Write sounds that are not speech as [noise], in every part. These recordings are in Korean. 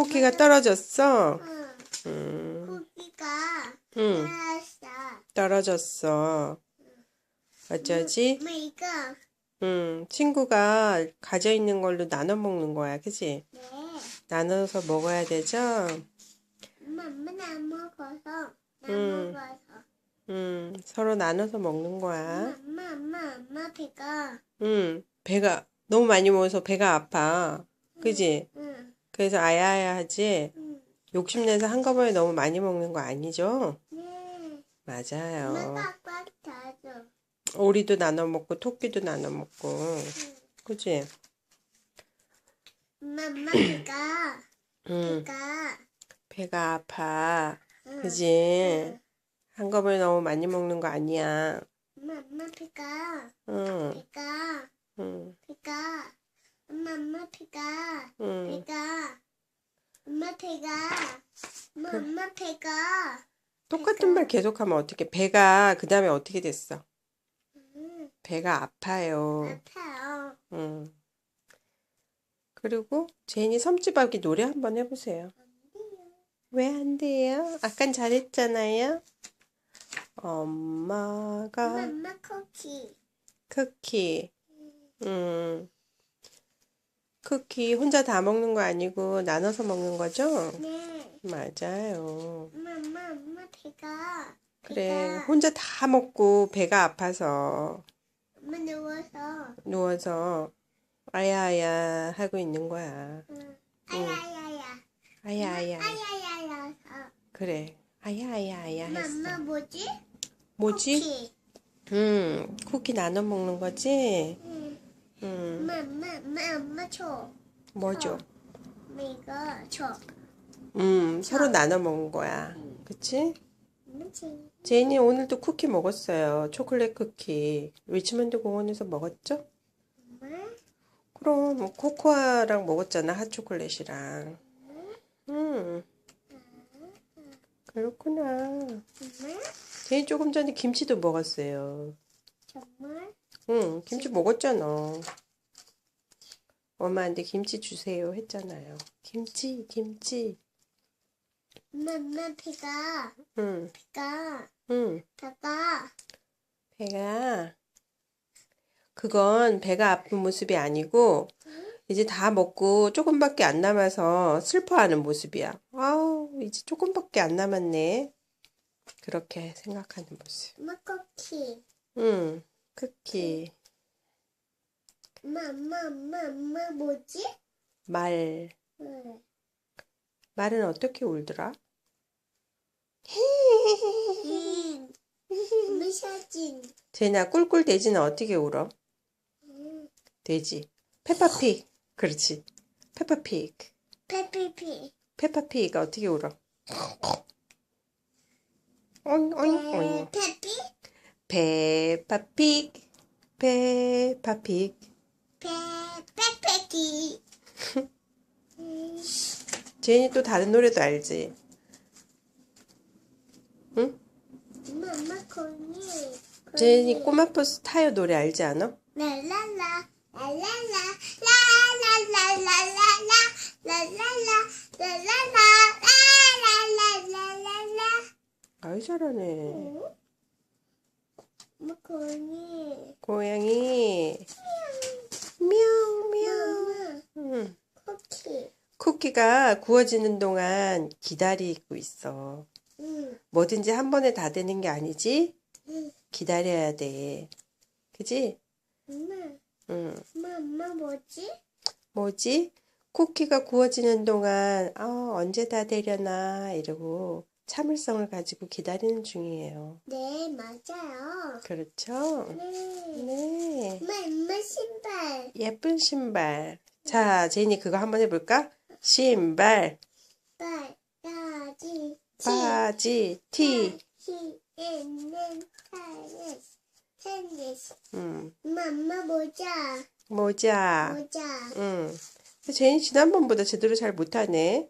쿠키가 떨어졌어? 응. 음, 쿠키가 응, 알았어. 떨어졌어. 어쩌지? 엄마 이거. 음, 친구가 가져 있는 걸로 나눠 먹는 거야, 그지? 네. 나눠서 먹어야 되죠? 엄마 엄마는 안 먹어서. 나 응. 먹어서. 음, 서로 나눠서 먹는 거야. 엄마 엄마 엄마 배가. 음, 배가 너무 많이 먹어서 배가 아파. 그지? 응. 그래서 아야아야 하지? 응. 욕심내서 한꺼번에 너무 많이 먹는 거 아니죠? 네. 맞아요. 오리도 나눠 먹고 토끼도 나눠 먹고. 그지? 엄마 엄마 배가. 음, 배가. 배가 아파. 응. 그지? 한꺼번에 너무 많이 먹는 거 아니야. 엄마 엄마 배가. 응, 배가. 응, 배가. 엄마 엄마 배가. 응. 배가. 엄마 배가. 엄마 엄마 배가. 똑같은 말 계속하면 어떻게, 배가, 그 다음에 어떻게 됐어? 응. 배가 아파요. 아파요. 응. 그리고 제인이 섬지박이 노래 한번 해보세요. 왜 안 돼요? 아깐 잘했잖아요. 엄마 엄마가 엄마 쿠키. 쿠키. 음. 쿠키 혼자 다 먹는 거 아니고 나눠서 먹는 거죠? 네. 맞아요. 엄마 엄마 엄마 배가. 그래. 배가. 혼자 다 먹고 배가 아파서 엄마 누워서. 누워서 아야아야 하고 있는 거야. 응. 아야야야. 아야아야. 아야야야서. 그래. 아야아야아야 엄마 했어. 엄마 뭐지? 뭐지? 쿠키. 음, 쿠키 나눠 먹는 거지? 응. 음, 엄마 엄마 엄마 엄마 줘. 뭐죠? 엄마 이거 줘. 음, 서로 나눠 먹는 거야. 그치? 엄마 줘. 제인이 오늘도 쿠키 먹었어요. 초콜릿 쿠키. 리치먼드 공원에서 먹었죠? 엄마. 그럼 뭐 코코아랑 먹었잖아. 핫초콜릿이랑. 음, 그렇구나. 엄마. 제인 조금 전에 김치도 먹었어요. 정말. 응, 김치 먹었잖아. 엄마한테 김치 주세요 했잖아요. 김치, 김치. 엄마 엄마 배가 응, 배가 응. 배가. 배가, 그건 배가 아픈 모습이 아니고, 이제 다 먹고 조금밖에 안 남아서 슬퍼하는 모습이야. 아우, 이제 조금밖에 안 남았네. 그렇게 생각하는 모습. 엄마 쿠키. 응, 쿠키, 엄마 엄마 엄마 엄마 뭐지? 말. 응. 말은 어떻게 울더라? 응. 엄마 사진. 쟤나 꿀꿀 돼지는 어떻게 울어? 응. 돼지. 페파픽. 그렇지. 페파픽. 페피피. 페파픽가 어떻게 울어? 오잉, 오잉, 오잉. 페피. 페파픽. 페파픽. 페 페페기. 제인이 또 다른 노래도 알지? 응? 엄마 엄마. 제인이 꼬마 버스 타요 노래 알지 않아? 랄랄라 랄랄라 라랄랄랄랄라 랄랄라 랄랄라 라랄랄랄랄라 아이 잘하네. 엄마 코니. 고양이. 미야우, 미야우. 엄마 응. 쿠키. 쿠키가 구워지는 동안 기다리고 있어. 응. 뭐든지 한 번에 다 되는 게 아니지? 응. 기다려야 돼. 그지? 엄마 응. 엄마 엄마 뭐지? 뭐지? 쿠키가 구워지는 동안, 아, 언제 다 되려나, 이러고 참을성을 가지고 기다리는 중이에요. 네 맞아요. 그렇죠? 네. 네. 엄마 엄마 신발. 예쁜 신발. 자, 제인이 그거 한번 해볼까? 신발, 빨까지 바지, 티. 있는 타는 텐니스. 음, 엄마 엄마 모자 모자. 모자. 음. 제인 지난번보다 제대로 잘 못하네.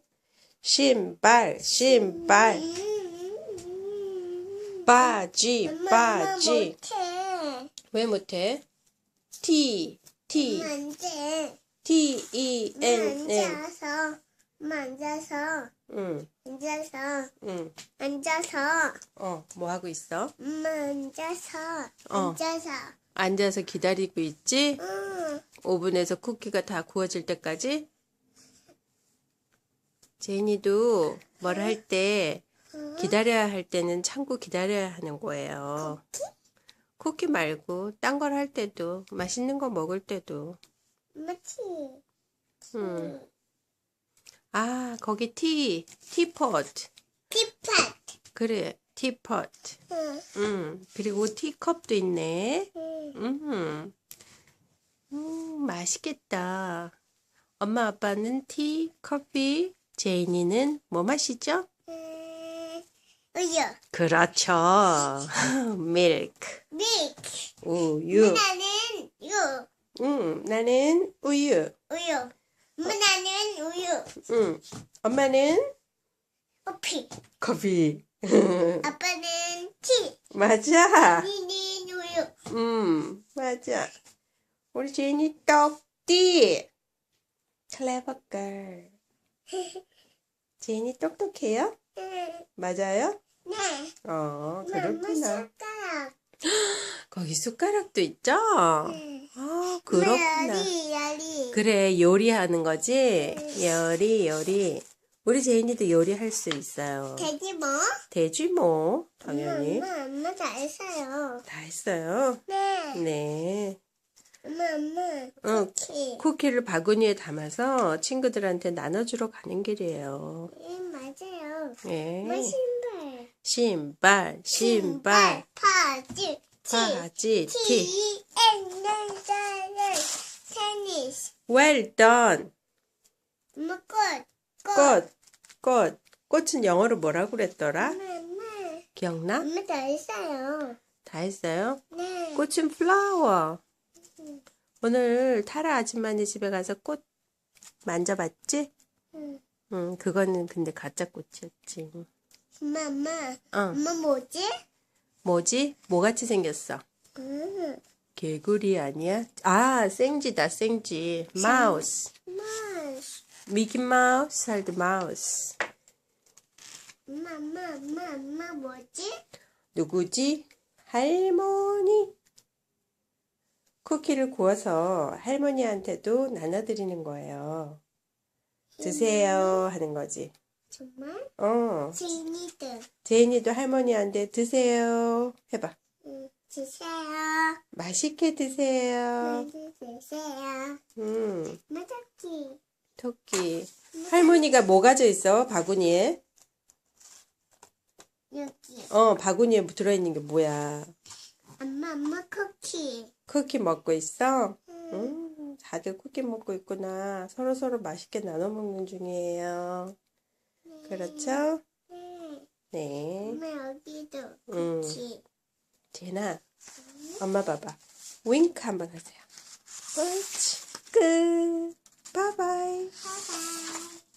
신발, 신발, 음. 바지, 엄마, 엄마 바지. 못해. 왜 못해? 엄마 안 돼. T, E, 엄마 N, N. 앉아서 엄마 앉아서, 응, 앉아서, 응. 앉아서, 어, 뭐 하고 있어? 엄마 앉아서, 어. 앉아서. 앉아서 기다리고 있지? 응, 오븐에서 쿠키가 다 구워질 때까지? 제인이도 뭘 할때 기다려야 할 때는 참고 기다려야 하는 거예요. 쿠키 말고 딴 걸 할 때도 맛있는 거 먹을 때도 맞지? 음. 아 거기 티 티폿 티팟. 그래 티폿 응, 음 그리고 티컵도 있네 응. 음, 음 맛있겠다 엄마 아빠는 티 커피 제인이는 뭐 마시죠? 음, 우유. 그렇죠 [laughs] 밀크 밀크. 우유 나는 유. 음 나는 우유 우유. 엄마 나는 우유. 음 엄마는 커피. 커피 [laughs] 아빠는 티. 맞아 니는 우유. 음, 맞아. 우리 제인이 똑띠. 클레버 걸. 제인이 똑똑해요? 응, 맞아요? 네. 어, 엄마 그렇구나. 숟가락. [gasps] 거기 숟가락도 있죠? 응. 아, 그렇구나. 열이, 열이. 그래, 요리하는 거지? 요리, 요리. 우리 제인이도 요리할 수 있어요. 돼지 뭐? 되지 뭐, 당연히. 엄마, 엄마 다 했어요. 다 했어요. 네. 네. 엄마, 엄마. 응. 쿠키. 쿠키를 바구니에 담아서 친구들한테 나눠주러 가는 길이에요. 응, 맞아요. 예. 엄마 신발. 신발, 신발, 파지. 바지, 티. 티. 엔나자를 테니스. Well done. 엄마 꽃. 꽃, 꽃. 꽃은 영어로 뭐라고 그랬더라? 엄마, 엄마. 기억나? 엄마 다 했어요. 다 했어요? 네. 꽃은 flower. 오늘 타라 아줌마네 집에 가서 꽃 만져봤지? 응. 응, 그거는 근데 가짜 꽃이었지. 엄마, 엄마. 어, 엄마 뭐지? 뭐지? 뭐같이 생겼어? 응. 개구리 아니야? 아, 생쥐다, 생쥐. 마우스. 마우스. 미키 마우스 할때 마우스. 엄마, 엄마, 엄마, 엄마 뭐지? 누구지? 할머니. 쿠키를 구워서 할머니한테도 나눠드리는 거예요. 드세요 하는 거지. 정말? 어, 지니들. 제인이도 할머니한테 드세요 해봐. 응, 주세요. 맛있게 드세요. 많이 주세요. 음, 마자키. 토끼. 할머니가 뭐 가져 있어? 바구니에? 여기. 어, 바구니에 들어있는 게 뭐야? 엄마, 엄마 쿠키. 쿠키 먹고 있어? 응. 음, 다들 쿠키 먹고 있구나. 서로 서로 맛있게 나눠 먹는 중이에요. 그렇죠? 네. 네. 엄마 여기도 음. 쿠키. 제나, 엄마 봐봐. 윙크 한번 하세요. 끝. 바이바이. 바이바이.